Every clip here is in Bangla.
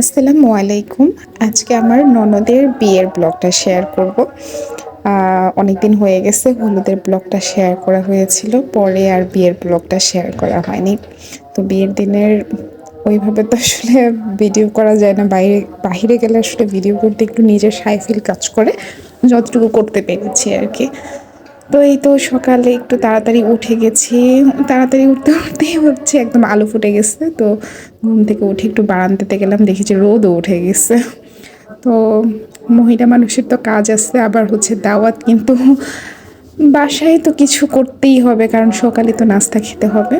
আসসালামু আলাইকুম। আজকে আমার ননদের বিয়ের ব্লগটা শেয়ার করব। অনেক দিন হয়ে গেছে, হলুদের ব্লগটা শেয়ার করা হয়েছিল, পরে আর বিয়ের ব্লগটা শেয়ার করা হয়নি। তো বিয়ের দিনের ওইভাবে তো আসলে ভিডিও করা যায় না, বাইরে, বাহিরে গেলে আসলে ভিডিও করতে একটু নিজের সাইফিল কাজ করে, যতটুকু করতে পেরেছি আর কি। তো এই তো সকালে একটু তাড়াতাড়ি উঠে গেছি। তাড়াতাড়ি উঠতে উঠতেই হচ্ছে একদম আলো ফুটে গেছে। তো ঘুম থেকে উঠে একটু বারান্দাতে গেলাম দেখেছি রোদও উঠে গেছে। তো মহিলা মানুষের তো কাজ আছে, আবার হচ্ছে দাওয়াত, কিন্তু বাসায় তো কিছু করতেই হবে, কারণ সকালে তো নাস্তা খেতে হবে।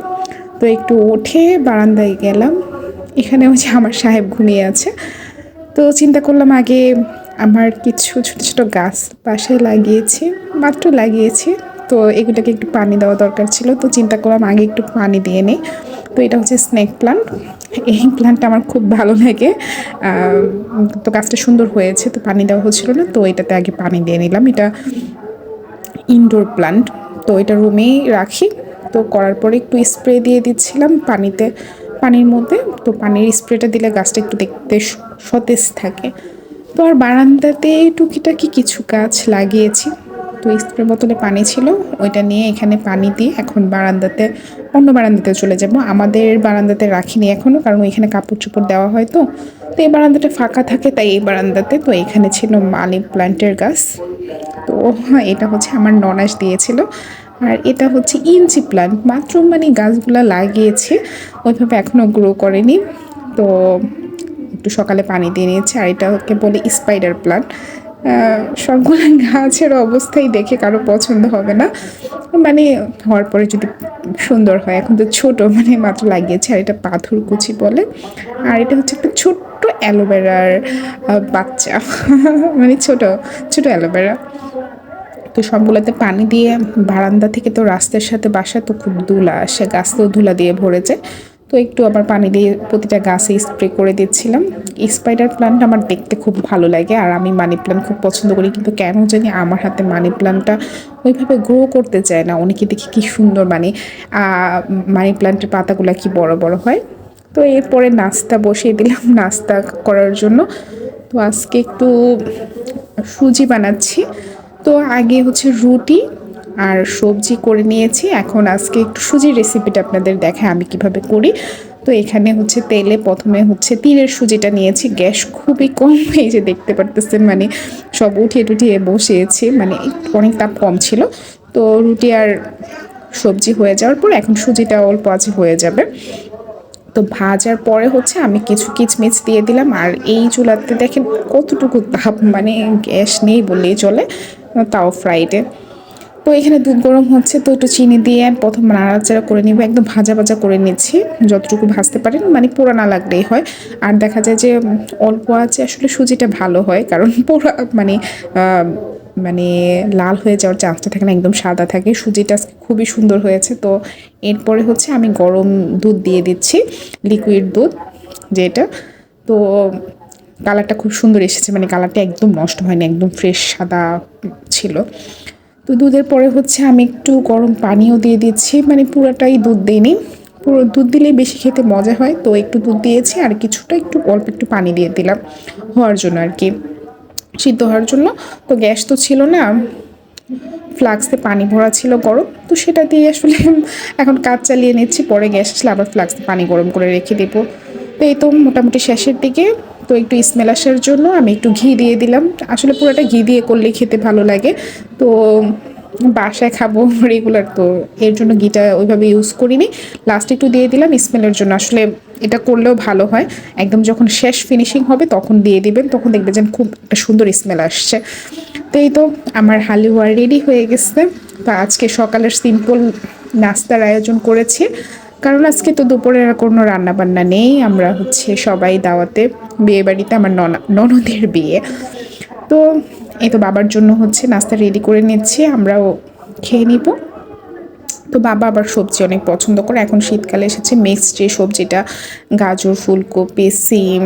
তো একটু উঠে বারান্দায় গেলাম। এখানে হচ্ছে আমার সাহেব ঘুমিয়ে আছে। তো চিন্তা করলাম আগে আমার কিছু ছোটো ছোটো গাছ বাসায় লাগিয়েছি। মাত্র লাগিয়েছি। তো এগুলোকে একটু পানি দেওয়া দরকার ছিল। তো চিন্তা করলাম আগে একটু পানি দিয়ে নিই। তো এটা হচ্ছে স্নেক প্লান্ট। এই প্লান্টটা আমার খুব ভালো লাগে। তো গাছটা সুন্দর হয়েছে, তো পানি দেওয়া হচ্ছিল না। তো এটাতে আগে পানি দিয়ে নিলাম। এটা ইনডোর প্লান্ট তো এটা রুমেই রাখি। তো করার পরে একটু স্প্রে দিয়ে দিচ্ছিলাম পানিতে। পানির মধ্যে। তো পানির স্প্রেটা দিলে গাছটা একটু দেখতে সতেজ থাকে। তো আর বারান্দাতে টুকিটাকি কিছু গাছ লাগিয়েছি। তো স্প্রে বোতলে পানি ছিল, ওইটা নিয়ে এখানে পানি দিয়ে এখন বারান্দাতে, অন্য বারান্দাতে চলে যাব। আমাদের বারান্দাতে রাখিনি এখনও কারণ ওইখানে কাপড় চোপড় দেওয়া হয় তো। তো এই বারান্দাটা ফাঁকা থাকে, তাই এই বারান্দাতে, তো এখানে ছিল মালি প্লান্টের গাছ। তো হ্যাঁ এটা হচ্ছে আমার ননাস দিয়েছিল। আর এটা হচ্ছে ইঞ্চি প্লান্ট, মাত্র মানে গাছগুলো লাগিয়েছে, ওইভাবে এখনও গ্রো করেনি। তো একটু সকালে পানি দিয়ে নিয়েছে, আর এটাকে বলে স্পাইডার প্লান্ট সবগুলো গাছের অবস্থাই দেখে কারও পছন্দ হবে না। মানে হওয়ার পরে যদি সুন্দর হয়, এখন তো ছোট মানে মাত্র লাগিয়েছে, আর এটা পাথর কুচি বলে। আর এটা হচ্ছে একটা ছোট্ট অ্যালোভেরার বাচ্চা। মানে ছোট ছোট অ্যালোভেরা তো সবগুলোতে পানি দিয়ে বারান্দা থেকে তো রাস্তার সাথে বাসা তো খুব ধুলা আসে গাছ তো ধুলা দিয়ে ভরে যায় তো একটু আবার পানি দিয়ে প্রতিটা গাছে স্প্রে করে দিচ্ছিলাম। স্পাইডার প্লান্ট আমার দেখতে খুব ভালো লাগে আর আমি মানি প্লান্ট খুব পছন্দ করি। কিন্তু কেন জানি আমার হাতে মানি প্লান্টটা ওইভাবে গ্রো করতে চায় না। অনেকে দেখি কি সুন্দর মানে মানি প্লান্টের পাতাগুলো কি বড় বড় হয়। তো এরপরে নাস্তা বসিয়ে দিলাম নাস্তা করার জন্য। তো আজকে একটু সুজি বানাচ্ছি। তো আগে হচ্ছে রুটি আর সবজি করে নিয়েছি। এখন আজকে একটু সুজির রেসিপিটা আপনাদের দেখায় আমি কীভাবে করি। তো এখানে হচ্ছে তেলে প্রথমে হচ্ছে তিলের সুজিটা নিয়েছি। গ্যাস খুবই কম, এই যে দেখতে পারতেছেন মানে সব উঠিয়ে টুঠিয়ে বসিয়েছি মানে অনেক তাপ কম ছিল। তো রুটি আর সবজি হয়ে যাওয়ার পর এখন সুজিটা অল্প আছে হয়ে যাবে। তো ভাজার পরে হচ্ছে আমি কিছু কিচমিচ দিয়ে দিলাম। আর এই চুলাতে দেখেন কতটুকু তাপ মানে গ্যাস নেই বললেই চলে, তাও ফ্রাইডে তো এখানে দুধ গরম হচ্ছে, তো একটু চিনি দিয়ে প্রথম নাড়াচাড়া করে নিব। একদম ভাজা ভাজা করে নিচ্ছি, যতটুকু ভাজতে পারেন মানে পোড়া না লাগলেই হয়। আর দেখা যায় যে অল্প আছে, আসলে সুজিটা ভালো হয়, কারণ পোড়া মানে মানে লাল হয়ে যাওয়ার চান্সটা থাকে না, একদম সাদা থাকে। সুজিটা খুবই সুন্দর হয়েছে, তো এরপরে হচ্ছে আমি গরম দুধ দিয়ে দিচ্ছি লিকুইড দুধ, যেটা। তো কালারটা খুব সুন্দর এসেছে মানে কালারটা একদম নষ্ট হয়নি, একদম ফ্রেশ সাদা ছিল। তো দুধের পরে হচ্ছে আমি একটু গরম পানিও দিয়ে দিচ্ছি। মানে পুরোটাই দুধ দিইনি। পুরো দুধ দিলেই বেশি খেতে মজা হয়। তো একটু দুধ দিয়েছি আর কিছুটা একটু অল্প একটু পানি দিয়ে দিলাম হওয়ার জন্য আর কি। সিদ্ধ হওয়ার জন্য। তো গ্যাস তো ছিল না। ফ্লাক্সে পানি ভরা ছিল গরম। তো সেটা দিয়ে আসলে এখন কাজ চালিয়ে নিচ্ছি। পরে গ্যাস আসলে আবার ফ্লাক্সে পানি গরম করে রেখে দেবো। তো এই তো মোটামুটি শেষের দিকে। তো একটু স্মেল আসার জন্য আমি একটু ঘি দিয়ে দিলাম। আসলে পুরোটা ঘি দিয়ে করলে খেতে ভালো লাগে। তো বাসায় খাব রেগুলার তো এর জন্য ঘিটা ওইভাবে ইউজ করিনি। লাস্ট একটু দিয়ে দিলাম স্মেলের জন্য। আসলে এটা করলেও ভালো হয়। একদম যখন শেষ ফিনিশিং হবে তখন দিয়ে দিবেন, তখন দেখবেন যেন খুব একটা সুন্দর স্মেল আসছে। তো এই তো আমার হালুয়া রেডি হয়ে গেছে। তো আজকে সকালের সিম্পল নাস্তার আয়োজন করেছি। কারণ আজকে তো দুপুরের কোনো রান্না বান্না নেই। আমরা হচ্ছে সবাই দাওয়াতে বিয়ে বাড়িতে আমার ননা, ননদের বিয়ে। তো এই তো বাবার জন্য হচ্ছে নাস্তা রেডি করে নিচ্ছি, আমরাও খেয়ে নিব। তো বাবা আবার সবজি অনেক পছন্দ করে। এখন শীতকালে এসেছে মিক্সড যে সবজিটা, গাজর, ফুলকপি, সিম,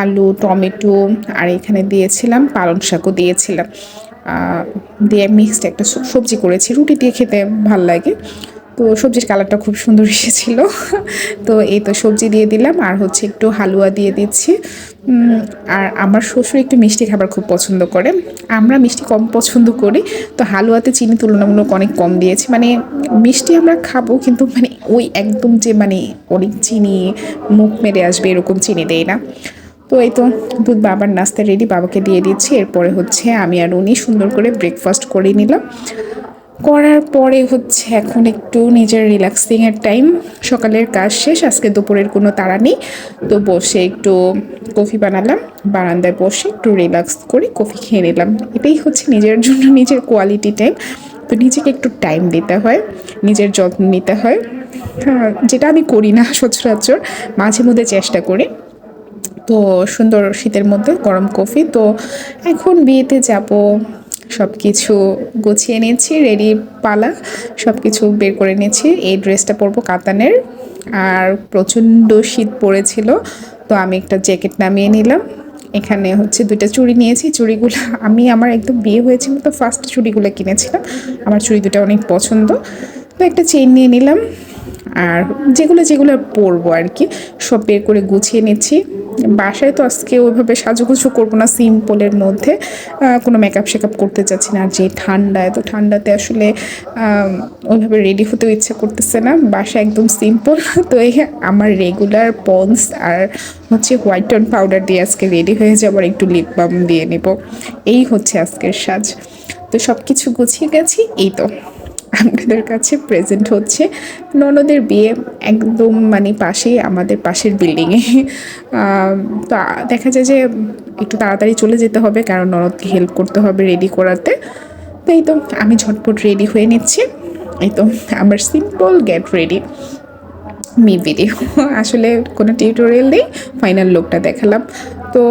আলু, টমেটো, আর এখানে দিয়েছিলাম, পালং শাকও দিয়েছিলাম। দিয়ে মিক্সড একটা সবজি করেছি। রুটি দিয়ে খেতে ভালো লাগে। তো সবজির কালারটা খুব সুন্দর এসেছিল। তো এই তো সবজি দিয়ে দিলাম, আর হচ্ছে একটু হালুয়া দিয়ে দিচ্ছি। আর আমার শ্বশুর একটু মিষ্টি খাবার খুব পছন্দ করে। আমরা মিষ্টি কম পছন্দ করি। তো হালুয়াতে চিনি তুলনামূলক অনেক কম দিয়েছি। মানে মিষ্টি আমরা খাব, কিন্তু মানে ওই একদম যে মানে অনেক চিনি, মুখ মেরে আসবে এরকম চিনি দেয় না। তো এই তো দুধ বাবার নাস্তা রেডি বাবাকে দিয়ে দিচ্ছি। এরপরে হচ্ছে আমি আর উনি সুন্দর করে ব্রেকফাস্ট করে নিলাম। করার পরে হচ্ছে এখন একটু নিজের রিল্যাক্সিংয়ের টাইম সকালের কাজ শেষ আজকে দুপুরের কোনো তাড়া নেই। তো বসে একটু কফি বানালাম বারান্দায় বসে একটু রিল্যাক্স করে কফি খেয়ে নিলাম। এটাই হচ্ছে নিজের জন্য নিজের কোয়ালিটি টাইম তো নিজেকে একটু টাইম দিতে হয় নিজের যত্ন নিতে হয়। হ্যাঁ, যেটা আমি করি না সচরাচর। মাঝে মধ্যে চেষ্টা করি। তো সুন্দর শীতের মধ্যে গরম কফি। তো এখন বিয়েতে যাব সব কিছু গুছিয়ে নিয়েছি রেডি পালা সব কিছু বের করে নিয়েছি। এই ড্রেসটা পরবো কাতানের। আর প্রচণ্ড শীত পড়েছিল, তো আমি একটা জ্যাকেট নামিয়ে নিলাম। এখানে হচ্ছে দুইটা চুড়ি নিয়েছি, চুড়িগুলো আমি আমার একদম বিয়ে হয়েছিল তো ফার্স্ট চুড়িগুলো কিনেছিলাম। আমার চুড়ি দুটা অনেক পছন্দ। তো একটা চেইন নিয়ে নিলাম। আর যেগুলো যেগুলো পরবো আর কি, সব বের করে গুছিয়ে নিচ্ছি। বাসায় তো আজকে ওইভাবে সাজুগুজু করব না, সিম্পলের মধ্যে। কোনো মেকআপ শেকআপ করতে চাচ্ছি না। আর যে ঠান্ডা এত ঠান্ডাতে আসলে ওইভাবে রেডি হতেও ইচ্ছা করতেছে না। বাসা একদম সিম্পল তো এই আমার রেগুলার পন্স আর হচ্ছে হোয়াইট টোন পাউডার দিয়ে আজকে রেডি হয়ে যাব আর একটু লিপ বাম দিয়ে নেব। এই হচ্ছে আজকের সাজ। তো সব কিছু গুছিয়ে গেছি, এই তো। আপনাদের কাছে প্রেজেন্ট হচ্ছে। ননদের বিয়ে একদম মানে পাশেই, আমাদের পাশের বিল্ডিংয়ে তো দেখা যায় যে একটু তাড়াতাড়ি চলে যেতে হবে, কারণ ননদকে হেল্প করতে হবে রেডি করাতে। তো এই তো, আমি ঝটপট রেডি হয়ে নিচ্ছি। এই তো, আমার simple get ready me video আসলে কোনো টিউটোরিয়াল নেই ফাইনাল লুকটা দেখালাম। তো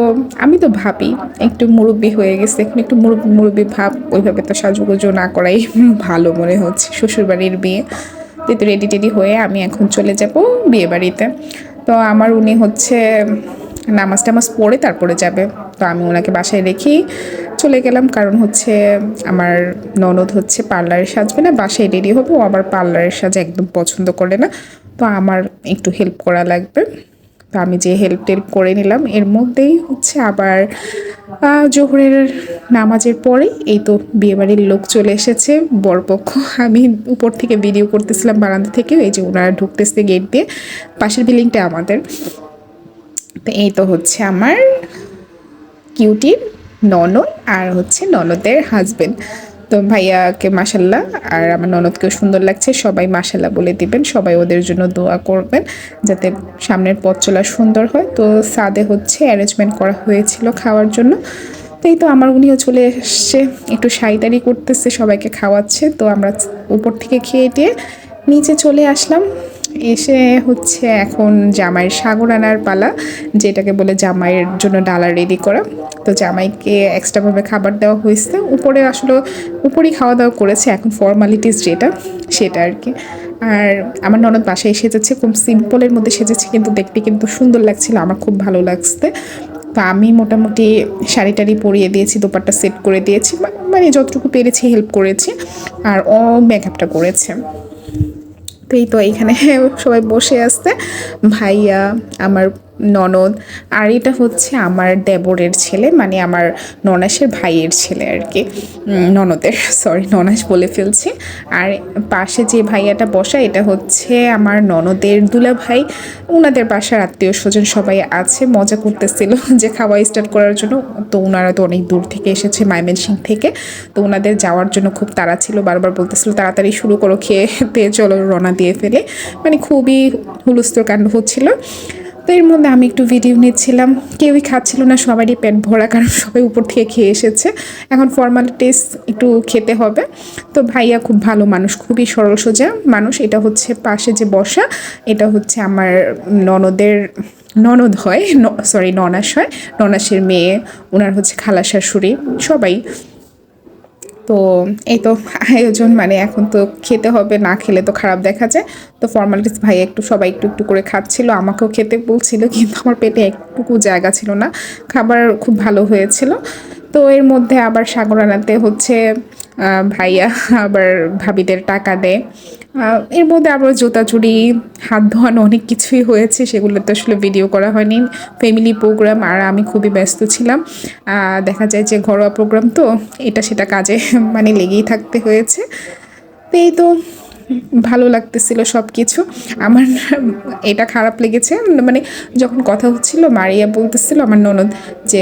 আমি তো ভাবি, একটু মুরব্বি হয়ে গেছে, এখন একটু মুরব্বি মুরব্বি ভাব, ওইভাবে তো সাজুগুজু না করাই ভালো মনে হচ্ছে, শ্বশুরবাড়ির বিয়ে। তো রেডি টেডি হয়ে আমি এখন চলে যাব বিয়ে বাড়িতে তো আমার উনি হচ্ছে নামাজ টামাজ পড়ে তারপরে যাবে। তো আমি ওনাকে বাসায় রেখেই চলে গেলাম, কারণ হচ্ছে আমার ননদ হচ্ছে পার্লারে সাজবে না, বাসায় রেডি হবে, ও আবার পার্লারের সাজ একদম পছন্দ করে না। তো আমার একটু হেল্প করা লাগবে। তো আমি যে হেল্প টেল্প করে নিলাম, এর মধ্যেই হচ্ছে আবার জোহরের নামাজের পরেই এই তো বিয়েবাড়ির লোক চলে এসেছে, বরপক্ষ। আমি উপর থেকে ভিডিও করতেছিলাম বারান্দা থেকে এই যে ওনারা ঢুকতেছে গেট দিয়ে, পাশের বিল্ডিংটা আমাদের। তো এই তো হচ্ছে আমার কিউটির ননদ আর হচ্ছে ননদের হাজবেন্ড তো ভাইয়াকে মাসাল্লাহ আর আমার ননদকেও সুন্দর লাগছে। সবাই মাসাল্লাহ বলে দিবেন, সবাই ওদের জন্য দোয়া করবেন যাতে সামনের পথ চলা সুন্দর হয়। তো সাদে হচ্ছে অ্যারেঞ্জমেন্ট করা হয়েছিল খাওয়ার জন্য। তো এই তো আমার, উনিও চলে এসছে। একটু শাড়িদারি করতেছে, সবাইকে খাওয়াচ্ছে। তো আমরা উপর থেকে খেয়ে দিয়ে নিচে চলে আসলাম। এসে হচ্ছে এখন জামাইয়ের সাগর আনার পালা, যেটাকে বলে জামাইয়ের জন্য ডালা রেডি করা। তো জামাইকে এক্সট্রাভাবে খাবার দেওয়া হয়েছে। উপরে আসলে উপরেই খাওয়া দাওয়া করেছে, এখন ফর্মালিটিস যেটা, সেটা আর কি। আর আমার ননদ বাসায় সেজেছে, খুব সিম্পলের মধ্যে সেজেছে, কিন্তু দেখতে কিন্তু সুন্দর লাগছিল, আমার খুব ভালো লাগছে। তো আমি মোটামুটি শাড়ি টাড়ি পরিয়ে দিয়েছি, দোপাট্টা সেট করে দিয়েছি মানে যতটুকু পেরেছি হেল্প করেছি, আর ও মেকআপটা করেছে। তো এই তো এইখানে সবাই বসে আসতে ভাইয়া, আমার ননদ। আর এটা হচ্ছে আমার দেবরের ছেলে মানে আমার ননাসের ভাইয়ের ছেলে আর কি। ননদের সরি ননাস বলে ফেলছি। আর পাশে যে ভাইয়াটা বসা, এটা হচ্ছে আমার ননদের দুলা ভাই ওনাদের বাসার আত্মীয় স্বজন সবাই আছে, মজা করতেছিল যে খাওয়া স্টার্ট করার জন্য। তো ওনারা তো অনেক দূর থেকে এসেছে ময়মনসিং থেকে। তো ওনাদের যাওয়ার জন্য খুব তাড়া ছিল, বারবার বলতেছিল, তাড়াতাড়ি শুরু করো, খেয়ে দিয়ে চলো, রওনা দিয়ে ফেলে। মানে খুবই হুলস্থুল কাণ্ড হচ্ছিল। তো এর মধ্যে আমি একটু ভিডিও নিচ্ছিলাম। কেউই খাচ্ছিল না, সবারই পেট ভরা, কারণ সবাই উপর থেকে খেয়ে এসেছে। এখন ফর্মাল টেস্ট একটু খেতে হবে। তো ভাইয়া খুব ভালো মানুষ, খুবই সরল সোজা মানুষ। এটা হচ্ছে পাশে যে বসা, এটা হচ্ছে আমার ননদের, ননদ হয় সরি ননাস হয়। ননাসের মেয়ে ওনার হচ্ছে খালা শাশুড়ি সবাই তো এই তো আয়োজন মানে এখন তো খেতে হবে, না খেলে তো খারাপ দেখা যায়। তো ফর্মালিটিস ভাই একটু, সবাই একটু একটু করে খাচ্ছিল, আমাকেও খেতে বলছিল, কিন্তু আমার পেটে একটুকু জায়গা ছিল না। খাবার খুব ভালো হয়েছিল। তো এর মধ্যে আবার সাগর আনাতে হচ্ছে ভাইয়া আবার ভাবিদের টাকা দেয়। এর মধ্যে আবার জুতা চুরি হাত ধোয়ানো অনেক কিছুই হয়েছে সেগুলো তো আসলে ভিডিও করা হয়নি। ফ্যামিলি প্রোগ্রাম আর আমি খুবই ব্যস্ত ছিলাম। দেখা যায় যে ঘরোয়া প্রোগ্রাম তো, এটা সেটা কাজে মানে লেগেই থাকতে হয়েছে। তো এই তো, ভালো লাগতেছিল সব কিছু আমার এটা খারাপ লেগেছে মানে যখন কথা হচ্ছিল, মারিয়া বলতেছিল আমার ননদ যে,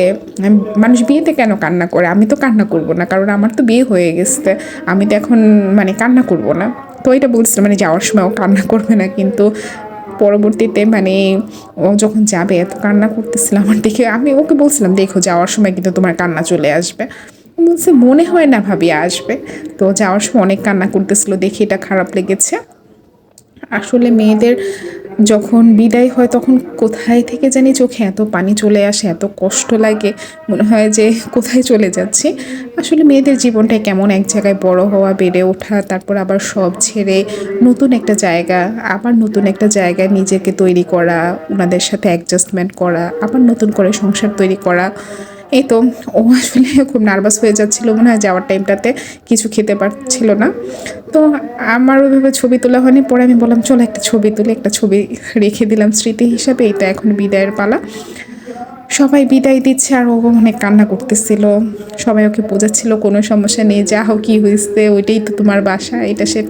মানুষ বিয়েতে কেন কান্না করে? আমি তো কান্না করব না, কারণ আমার তো বিয়ে হয়ে গেছে। আমি তো এখন মানে কান্না করব না। তো এটা বলছিল মানে যাওয়ার সময় ও কান্না করবে না, কিন্তু পরবর্তীতে মানে ও যখন যাবে, এত কান্না করতেছিলাম আমার দেখে। আমি ওকে বলছিলাম, দেখো, যাওয়ার সময় কিন্তু তোমার কান্না চলে আসবে। বলছে, মনে হয় না ভাবি আসবে। তো যাওয়ার সময় অনেক কান্না করতেছিল, দেখে এটা খারাপ লেগেছে। আসলে মেয়েদের যখন বিদায় হয় তখন কোথায় থেকে জানি চোখে এত পানি চলে আসে, এত কষ্ট লাগে, মনে হয় যে কোথায় চলে যাচ্ছে। আসলে মেয়েদের জীবনটাই কেমন এক জায়গায় বড় হওয়া, বেড়ে ওঠা, তারপর আবার সব ছেড়ে নতুন একটা জায়গা, আবার নতুন একটা জায়গায় নিজেকে তৈরি করা ওনাদের সাথে অ্যাডজাস্টমেন্ট করা, আবার নতুন করে সংসার তৈরি করা। এই তো, ও আসলে খুব নার্ভাস হয়ে যাচ্ছিল মনে হয় যাওয়ার টাইমটাতে কিছু খেতে পারছিল না। তো আমার ওইভাবে ছবি তোলা হয়নি, পরে আমি বললাম, চলো একটা ছবি তুলে, একটা ছবি রেখে দিলাম স্মৃতি হিসাবে এটা এখন বিদায়ের পালা। সবাই বিদায় দিচ্ছে, আর ও অনেক কান্না করতেছিল। সবাই ওকে বোঝাচ্ছিল, কোনো সমস্যা নেই, যা হোক, কী হয়েছে, ওইটাই তো তোমার বাসা, এটা সেটা।